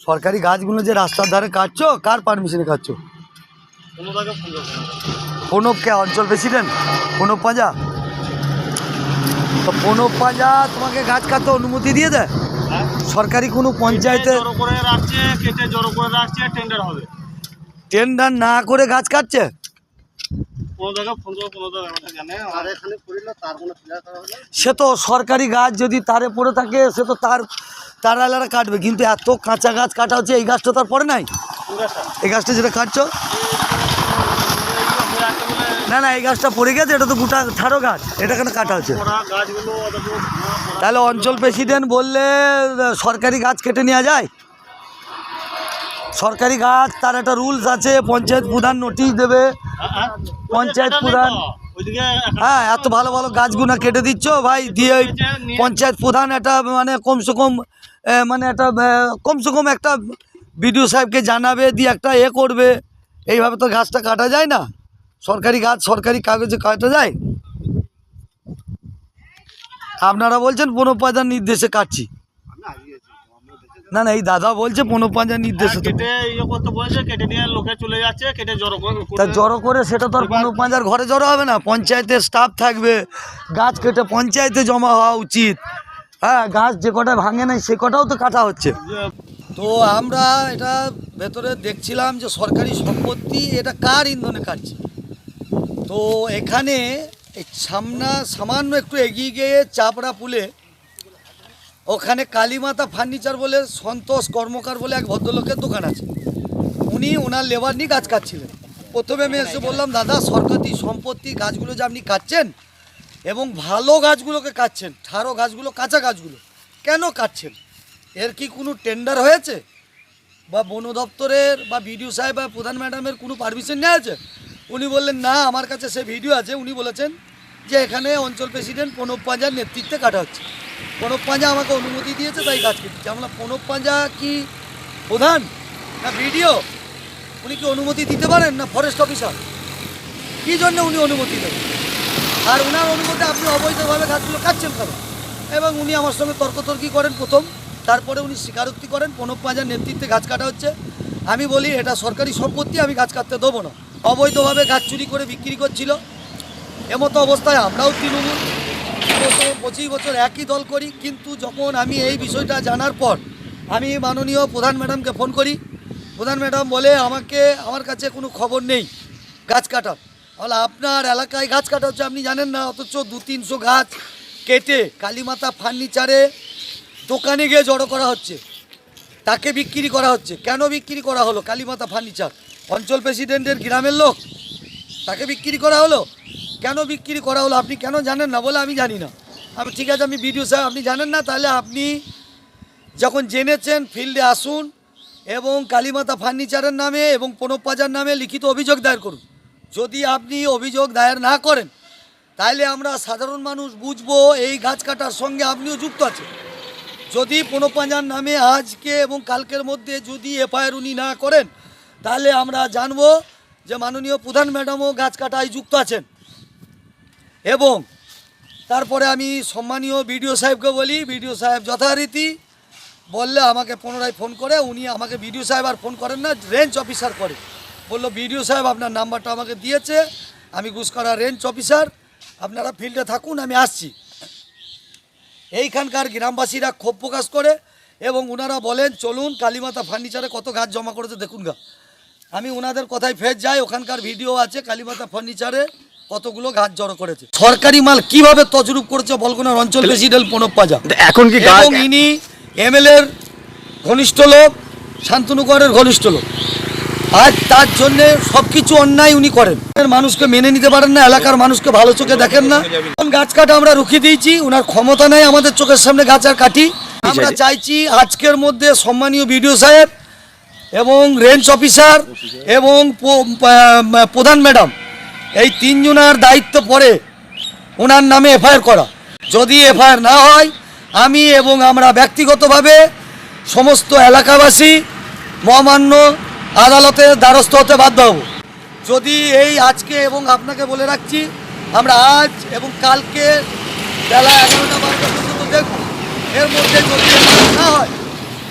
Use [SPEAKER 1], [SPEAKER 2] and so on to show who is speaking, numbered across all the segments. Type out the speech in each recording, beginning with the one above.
[SPEAKER 1] সরকারি গাছগুলো যে রাস্তার ধারে কাটছো কার পারমিশনে কাটছো। প্রণব কে অঞ্চল প্রেসিডেন্ট প্রণব পাঁজা? তো প্রণব পাঁজা তোমাকে গাছ কাটতে অনুমতি দিয়ে দেয়?
[SPEAKER 2] হ্যাঁ?
[SPEAKER 1] সরকারি কোনো পঞ্চায়েতে
[SPEAKER 2] জড়ো করে রাখছে কেটে জড়ো করে রাখছে টেন্ডার হবে।
[SPEAKER 1] টেন্ডার না করে গাছ কাটছে?
[SPEAKER 2] কোনো জায়গায় ফোন করবে কোনো জায়গায় ব্যাপারটা জানে। আর এখানে করিল তার কোনো ক্লিয়ার করা হবে
[SPEAKER 1] সে তো সরকারি গাছ যদি তারে পড়ে থাকে সে তো তার তার আলাদা কাটবে। কিন্তু এত কাঁচা গাছ কাটা হচ্ছে এই গাছটা তার পরে নাই? এই গাছটা যেটা কাটছো? না না এই গাছটা পড়ে গেছে এটা তো গোটা ছাড়ো গাছ। এটা কেন কাটা হচ্ছে। তাহলে অঞ্চল প্রেসিডেন্ট বললে সরকারি গাছ কেটে নেওয়া যায়? সরকারি গাছ, তার একটা রুলস আছে, পঞ্চায়েত প্রধান নোটিশ দেবে। পঞ্চায়েত প্রধান। হ্যাঁ এত ভালো ভালো গাছগুলো কেটে দিচ্ছ, ভাই, দিয়ে পঞ্চায়েত প্রধান একটা মানে কমসে কম মানে একটা কমসে কম একটা বিডিও সাহেবকে জানাবে, দিয়ে একটা এ করবে এইভাবে তো গাছটা কাটা যায় না সরকারি গাছ, সরকারি কাগজে কাটা যায় আপনারা বলছেন পনেরো নির্দেশে কাটছি না না এই দাদা বলছে পনেরো পাঁচার নির্দেশে
[SPEAKER 2] হ্যাঁ, কেটে ইয়ে করতে বলছে কেটে নিয়ে লোকে চলে যাচ্ছে কেটে জড়ো করে
[SPEAKER 1] তা জড়ো করে সেটা তো আর কোনো পাঁজার ঘরে জড়ো হবে না পঞ্চায়েতের স্টাফ থাকবে। গাছ কেটে পঞ্চায়েতে জমা হওয়া উচিত। হ্যাঁ গাছ যে কটা ভাঙে নাই সে কটাও তো কাটা হচ্ছে। তো আমরা এটা ভেতরে দেখছিলাম যে সরকারি সম্পত্তি এটা কার ইন্ধনে কাটছে? তো এখানে এই সামনা সামান্য একটু এগিয়ে গিয়ে চাপড়া পুলে ওখানে কালীমাতা ফার্নিচার বলে, সন্তোষ কর্মকার বলে এক ভদ্রলোকের দোকান আছে। উনি ওনার লেবার নিয়ে গাছ কাটছিলেন। প্রথমে আমি এসে বললাম, দাদা সরকারি সম্পত্তি গাছগুলো যে আপনি কাটছেন এবং ভালো গাছগুলোকে কাটছেন, ঠারো গাছগুলো, কাঁচা গাছগুলো, কেন কাটছেন? এর কি কোনো টেন্ডার হয়েছে? বা বন দপ্তরের বা বিডিও সাহেব বা প্রধান ম্যাডামের কোনো পারমিশন নেওয়া আছে উনি বললেন, না, আমার কাছে সে ভিডিও আছে। উনি বলেছেন যে, এখানে অঞ্চল প্রেসিডেন্ট প্রণব পাঁজার নেতৃত্বে কাটা হচ্ছে। প্রণব পাঁজা আমাকে অনুমতি দিয়েছে, তাই গাছ কেটেছি আমরা প্রণব পাঁজা কি প্রধান না ভিডিও উনি কি অনুমতি দিতে পারেন না ফরেস্ট অফিসার কী জন্য উনি অনুমতি দেবেন আর ওনার অনুমতি আপনি অবৈধভাবে গাছগুলো কাটছেন কেন? এবং উনি আমার সঙ্গে তর্কতর্কি করেন প্রথম, তারপরে উনি স্বীকারোক্তি করেন, প্রণব পাঁজার নেতৃত্বে গাছ কাটা হচ্ছে। আমি বলি, এটা সরকারি সম্পত্তি, আমি গাছ কাটতে দেবো না। অবৈধভাবে গাছ চুরি করে বিক্রি করছিল। এমতো অবস্থায় আমরাও তৃণমূল। বছর, পঁচিশ বছর একই দল করি, কিন্তু যখন আমি এই বিষয়টা জানার পর আমি মাননীয় প্রধান ম্যাডামকে ফোন করি। প্রধান ম্যাডাম বলে, আমাকে, আমার কাছে কোনো খবর নেই গাছ কাটার। বলে, আপনার এলাকায় গাছ কাটা হচ্ছে আপনি জানেন না, অথচ দু তিনশো গাছ কেটে কালীমাতা ফার্নিচারে দোকানে গিয়ে জড়ো করা হচ্ছে। তাকে বিক্রি করা হচ্ছে। কেন বিক্রি করা হলো কালীমাতা ফার্নিচার? অঞ্চল প্রেসিডেন্টের গ্রামের লোক তাকে বিক্রি করা হলো? কেন বিক্রি করা হলো? আপনি কেন জানেন না বলে আমি জানি না। আমি ঠিক আছে, আমি ভিডিও সাহেব, আপনি জানেন না? তাহলে আপনি যখন জেনেছেন, ফিল্ডে আসুন এবং কালীমাতা ফার্নিচারের নামে এবং প্রণব পাজার নামে লিখিত অভিযোগ দায়ের করুন। যদি আপনি অভিযোগ দায়ের না করেন, তাহলে আমরা সাধারণ মানুষ বুঝব এই গাছ কাটার সঙ্গে আপনিও যুক্ত আছেন। যদি প্রণব নামে আজকে এবং কালকের মধ্যে যদি এফআইআর উনি না করেন, তাহলে আমরা জানব যে মাননীয় প্রধান ম্যাডামও গাছ কাটায় যুক্ত আছেন। এবং তারপরে আমি সম্মানীয় বিডিও সাহেবকে বলি, বিডিও সাহেব যথারীতি বললে আমাকে পুনরায় ফোন করে, উনি আমাকে বিডিও সাহেব আর ফোন করেন না, রেঞ্জ অফিসার করে। বলল, বিডিও সাহেব আপনার নাম্বারটা আমাকে দিয়েছে, আমি গুসকরা রেঞ্জ অফিসার, আপনারা ফিল্ডে থাকুন, আমি আসছি। এইখানকার গ্রামবাসীরা ক্ষোভ প্রকাশ করে এবং ওনারা বলেন, চলুন কালীমাতা ফার্নিচারে কত গাছ জমা করেছে, দেখুন গা। আমি ওনাদের কথায় ফের যাই, ওখানকার ভিডিও আছে, কালীমাতা ফার্নিচারে কতগুলো গাছ জড়ো করেছে? সরকারি মাল কীভাবে তজরুপ করেছে বলগুনার অঞ্চল প্রেসিডেন্ট প্রণব পাজা।
[SPEAKER 3] এখন কি
[SPEAKER 1] এবং ইনি এমএলএর ঘনিষ্ঠ লোক শান্তনুগড়ের ঘনিষ্ঠ লোক। আজ তার জন্যে সব কিছু অন্যায় উনি করেন। মানুষকে মেনে নিতে পারেন না এলাকার মানুষকে ভালো চোখে দেখেন না। গাছ কাটা আমরা রুখিয়ে দিয়েছি ওনার ক্ষমতা নেই আমাদের চোখের সামনে গাছ আর কাটি। আমরা চাইছি আজকের মধ্যে সম্মানীয় বিডিও সাহেব এবং রেঞ্জ অফিসার এবং প্রধান ম্যাডাম এই তিনজনের দায়িত্ব পড়ে ওনার নামে এফআইআর করা। যদি এফআইআর না হয়, আমি এবং আমরা ব্যক্তিগতভাবে সমস্ত এলাকাবাসী মহামান্য আদালতের দ্বারস্থ হতে বাধ্য হব। যদি এই আজকে এবং আপনাকে বলে রাখছি, আমরা আজ এবং কালকে বেলা এগারোটা বারোটা পর্যন্ত দেখব। এর মধ্যে যদি না হয়,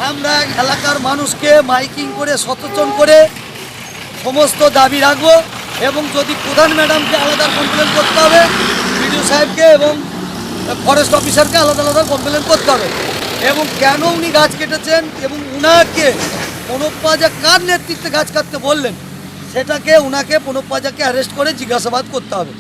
[SPEAKER 1] আমরা এলাকার মানুষকে মাইকিং করে, সচেতন করে সমস্ত দাবি রাখব। এবং যদি প্রধান ম্যাডামকে আলাদা কমপ্লেন করতে হবে, বিডিও সাহেবকে এবং ফরেস্ট অফিসারকে আলাদা আলাদা কমপ্লেন করতে হবে। এবং কেন উনি গাছ কেটেছেন এবং উনাকে প্রণব পাজা কার নেতৃত্বে গাছ কাটতে বললেন, সেটাকে উনাকে প্রণব পাজাকে অ্যারেস্ট করে জিজ্ঞাসাবাদ করতে হবে।